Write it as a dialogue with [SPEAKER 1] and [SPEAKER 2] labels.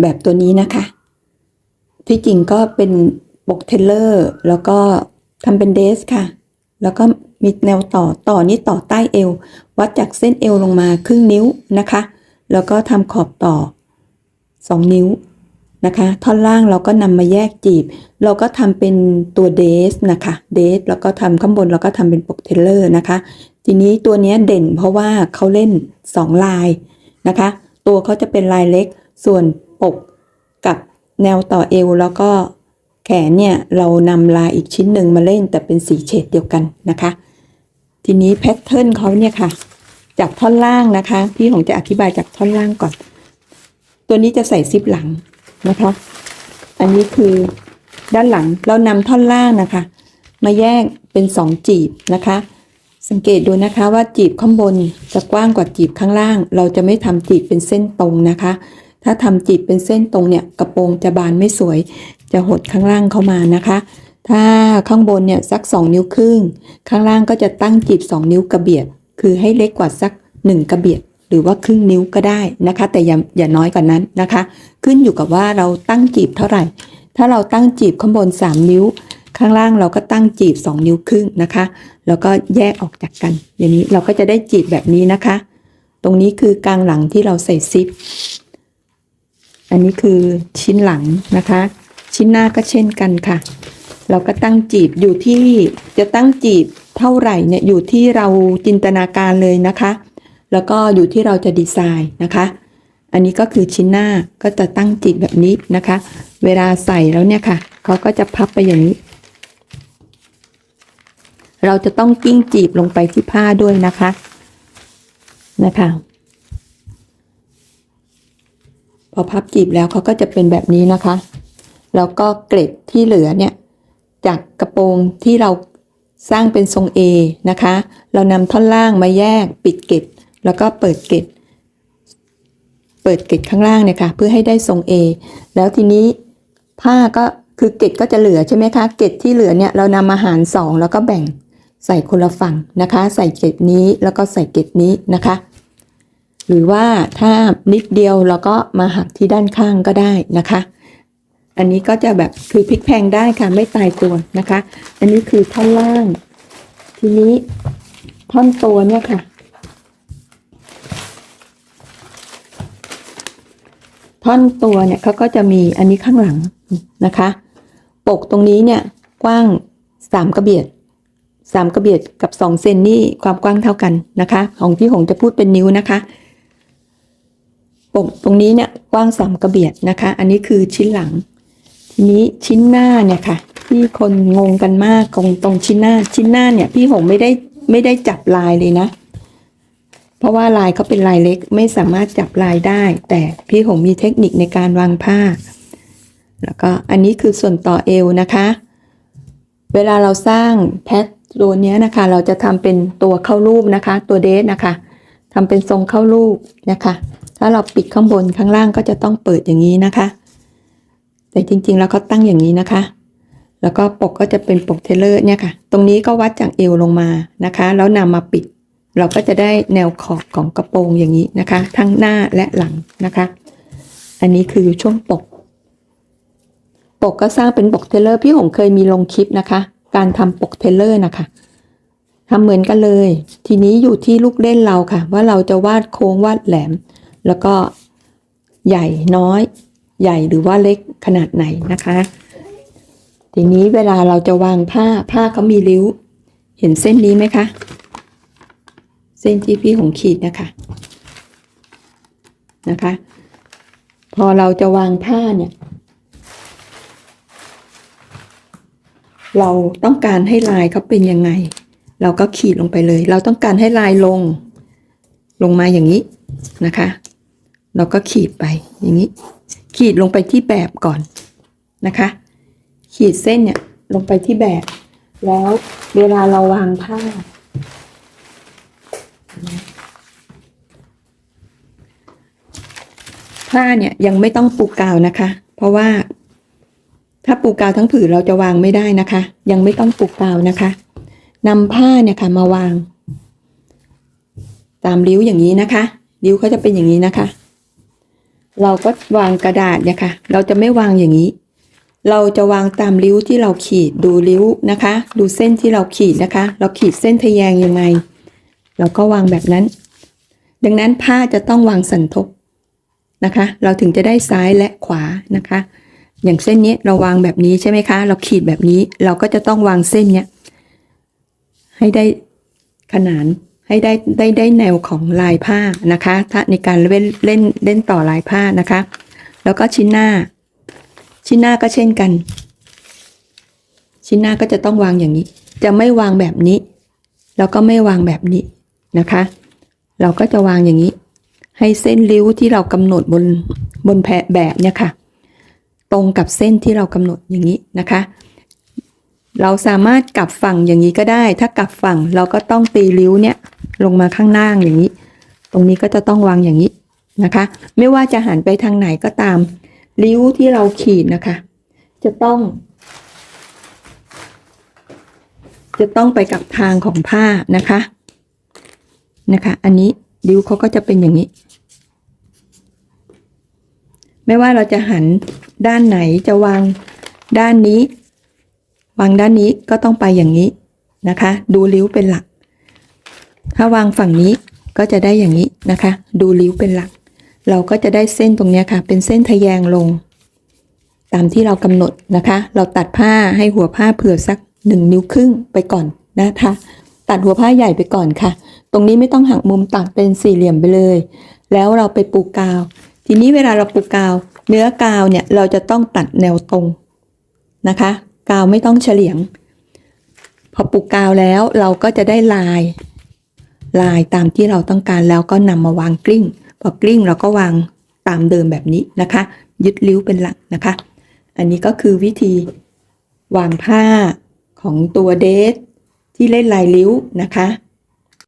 [SPEAKER 1] แบบตัวนี้นะคะ ที่จริงก็เป็นปกเทเลอร์ แล้วก็ทำเป็นเดสค่ะ แล้วก็มีแนวต่อต่อนี้ต่อใต้เอว วัดจากเส้นเอวลงมาครึ่งนิ้วนะคะ แล้วก็ทำขอบต่อ 2 นิ้วนะคะ ท่อนล่างเราก็นำมาแยกจีบ เราก็ทำเป็นตัวเดสนะคะเดสแล้วก็ทำข้างบนเราก็ทำเป็นปกเทเลอร์นะคะ ทีนี้ตัวนี้เด่นเพราะว่าเขาเล่น 2 ลายนะคะ ตัวเขาจะเป็นลายเล็กส่วน ปกกับแนวต่อเอวแล้วก็แขนเนี่ยเรานำลายอีกชิ้นหนึ่งมาเล่นแต่เป็นสีเฉดเดียวกันนะคะ ทีนี้แพทเทิร์นเขาเนี่ยค่ะ จากท่อนล่างนะคะ พี่หงจะอธิบายจากท่อนล่างก่อน ตัวนี้จะใส่ซิปหลังนะคะ อันนี้คือด้านหลังเรานำท่อนล่างนะคะ มาแยกเป็นสองจีบนะคะ สังเกตดูนะคะว่าจีบข้างบนจะกว้างกว่าจีบข้างล่าง เราจะไม่ทำจีบเป็นเส้นตรงนะคะ ถ้าทำจีบเป็นเส้นตรงเนี่ยกระโปรงจะบานไม่สวย จะหดข้างล่างเข้ามานะคะ ถ้าข้างบนเนี่ยสัก 2 นิ้วครึ่ง ข้างล่างก็จะตั้งจีบ 2 นิ้วกระเบียด คือให้เล็กกว่าสัก 1 กระเบียด หรือว่าครึ่งนิ้วก็ได้นะคะ แต่อย่าอย่าน้อยกว่านั้นนะคะ ขึ้นอยู่กับว่าเราตั้งจีบเท่าไหร่ ถ้าเราตั้งจีบข้างบน 3 นิ้ว ข้างล่างเราก็ตั้งจีบ 2 นิ้วครึ่งนะคะ แล้วก็แยกออกจากกัน อย่างนี้เราก็จะได้จีบแบบนี้นะคะ ตรงนี้คือกลางหลังที่เราใส่ซิป อันนี้คือชิ้นหลังนะคะ ชิ้นหน้าก็เช่นกันค่ะ เราก็ตั้งจีบอยู่ที่จะตั้งจีบเท่าไหร่เนี่ยอยู่ที่เราจินตนาการเลยนะคะ แล้วก็อยู่ที่เราจะดีไซน์นะคะ อันนี้ก็คือชิ้นหน้าก็จะตั้งจีบแบบนี้นะคะ เวลาใส่แล้วเนี่ยค่ะเขาก็จะพับไปอย่างนี้ เราจะต้องกิ้งจีบลงไปที่ผ้าด้วยนะคะนะคะ พอพับจีบแล้วเขาก็จะเป็นแบบนี้นะคะ แล้วก็เกล็ดที่เหลือเนี่ยจากกระโปรงที่เราสร้างเป็นทรง A นะคะ เรานำท่อนล่างมาแยกปิดเกล็ดแล้วก็เปิดเกล็ดเปิดเกล็ดข้างล่างเนี่ยค่ะเพื่อให้ได้ทรง A แล้วทีนี้ผ้าก็คือเกล็ดก็จะเหลือใช่ไหมคะ เกล็ดที่เหลือเนี่ยเรานำมาหารสองแล้วก็แบ่งใส่คนละฝั่งนะคะ ใส่เกล็ดนี้แล้วก็ใส่เกล็ดนี้นะคะ หรือว่าถ้านิดเดียวเราก็มาหักที่ด้านข้างก็ได้นะคะ อันนี้ก็จะแบบคือพลิกแพงได้ค่ะไม่ตายตัวนะคะ อันนี้คือท่อนล่าง ทีนี้ท่อนตัวเนี่ยค่ะ ท่อนตัวเนี่ยเขาก็จะมีอันนี้ข้างหลังนะคะ ปกตรงนี้เนี่ยกว้างสามกระเบียดสามกระเบียดกับสองเซนนี่ความกว้างเท่ากันนะคะ ของพี่หงจะพูดเป็นนิ้วนะคะ ปกตรงนี้เนี่ยกว้างสามกระเบียดนะคะ อันนี้คือชิ้นหลัง ทีนี้ชิ้นหน้าเนี่ยค่ะ ที่คนงงกันมากตรงตรงชิ้นหน้า ชิ้นหน้าเนี่ยพี่หงไม่ได้ไม่ได้จับลายเลยนะ เพราะว่าลายเขาเป็นลายเล็กไม่สามารถจับลายได้ แต่พี่หงมีเทคนิคในการวางผ้า แล้วก็อันนี้คือส่วนต่อเอวนะคะ เวลาเราสร้างแพทตัวนี้นะคะ เราจะทำเป็นตัวเข้ารูปนะคะ ตัวเดสนะคะทำเป็นทรงเข้ารูปนะคะ ถ้าเราปิดข้างบนข้างล่างก็จะต้องเปิดอย่างนี้นะคะ แต่จริงๆแล้วเขาตั้งอย่างนี้นะคะ แล้วก็ปกก็จะเป็นปกเทเลอร์เนี่ยค่ะ ตรงนี้ก็วัดจากเอวลงมานะคะ แล้วนำมาปิด เราก็จะได้แนวขอบของกระโปรงอย่างนี้นะคะ ทั้งหน้าและหลังนะคะ อันนี้คือช่วงปก ปกก็สร้างเป็นปกเทเลอร์พี่หงเคยมีลงคลิปนะคะ การทำปกเทเลอร์นะคะทำเหมือนกันเลย ทีนี้อยู่ที่ลูกเล่นเราค่ะ ว่าเราจะวาดโค้งวาดแหลม แล้วก็ใหญ่น้อย ใหญ่หรือว่าเล็กขนาดไหนนะคะ ทีนี้เวลาเราจะวางผ้าผ้าเขามีริ้ว เห็นเส้นนี้ไหมคะ เส้นที่พี่หงขีดนะคะนะคะ พอเราจะวางผ้าเนี่ย เราต้องการให้ลายเขาเป็นยังไง เราก็ขีดลงไปเลย เราต้องการให้ลายลง ลงมาอย่างนี้นะคะ เราก็ขีดไปอย่างนี้ ขีดลงไปที่แบบก่อนนะคะ ขีดเส้นเนี่ยลงไปที่แบบ แล้วเวลาเราวางผ้า ผ้าเนี่ยยังไม่ต้องปูกาวนะคะ เพราะว่าถ้าปูกาวทั้งผืนเราจะวางไม่ได้นะคะ ยังไม่ต้องปูกาวนะคะนำผ้าเนี่ยค่ะมาวาง ตามริ้วอย่างนี้นะคะ ริ้วเขาจะเป็นอย่างนี้นะคะ เราก็วางกระดาษเนี่ยค่ะ เราจะไม่วางอย่างนี้ เราจะวางตามริ้วที่เราขีดดูริ้วนะคะ ดูเส้นที่เราขีดนะคะ เราขีดเส้นทะแยงยังไง เราก็วางแบบนั้น ดังนั้นผ้าจะต้องวางสันทบนะคะ เราถึงจะได้ซ้ายและขวานะคะ อย่างเส้นนี้เราวางแบบนี้ใช่ไหมคะ เราขีดแบบนี้เราก็จะต้องวางเส้นเนี้ยให้ได้ขนาน ให้ได้ได้ได้แนวของลายผ้านะคะถ้าในการเล่นเล่นเล่นต่อลายผ้านะคะ แล้วก็ชิ้นหน้า ชิ้นหน้าก็เช่นกัน ชิ้นหน้าก็จะต้องวางอย่างนี้ จะไม่วางแบบนี้ แล้วก็ไม่วางแบบนี้นะคะ เราก็จะวางอย่างนี้ ให้เส้นริ้วที่เรากำหนดบนบนแผนแบบเนี่ยค่ะ ตรงกับเส้นที่เรากำหนดอย่างนี้นะคะ เราสามารถกลับฝั่งอย่างนี้ก็ได้ ถ้ากลับฝั่งเราก็ต้องตีริ้วเนี่ยลงมาข้างล่างอย่างนี้ ตรงนี้ก็จะต้องวางอย่างนี้นะคะ ไม่ว่าจะหันไปทางไหนก็ตาม ริ้วที่เราขีดนะคะ จะต้อง จะต้องไปกับทางของผ้านะคะนะคะ อันนี้ริ้วเขาก็จะเป็นอย่างนี้ ไม่ว่าเราจะหันด้านไหนจะวางด้านนี้ วางด้านนี้ก็ต้องไปอย่างนี้นะคะ ดูริ้วเป็นหลัก ถ้าวางฝั่งนี้ก็จะได้อย่างนี้นะคะ ดูริ้วเป็นหลัก เราก็จะได้เส้นตรงนี้ค่ะ เป็นเส้นทะแยงลง ตามที่เรากำหนดนะคะ เราตัดผ้าให้หัวผ้าเผื่อสักหนึ่งนิ้วครึ่งไปก่อนนะคะ ตัดหัวผ้าใหญ่ไปก่อนค่ะ ตรงนี้ไม่ต้องหักมุมตัดเป็นสี่เหลี่ยมไปเลย แล้วเราไปปูกาว ทีนี้เวลาเราปูกาว เนื้อกาวเนี่ยเราจะต้องตัดแนวตรงนะคะ กาวไม่ต้องเฉลียง พอปูกาวแล้วเราก็จะได้ลายลายตามที่เราต้องการแล้วก็นำมาวางกลิ้ง พอกลิ้งเราก็วางตามเดิมแบบนี้นะคะ ยึดริ้วเป็นหลักนะคะ อันนี้ก็คือวิธีวางผ้าของตัวเดทที่เล่นลายริ้วนะคะ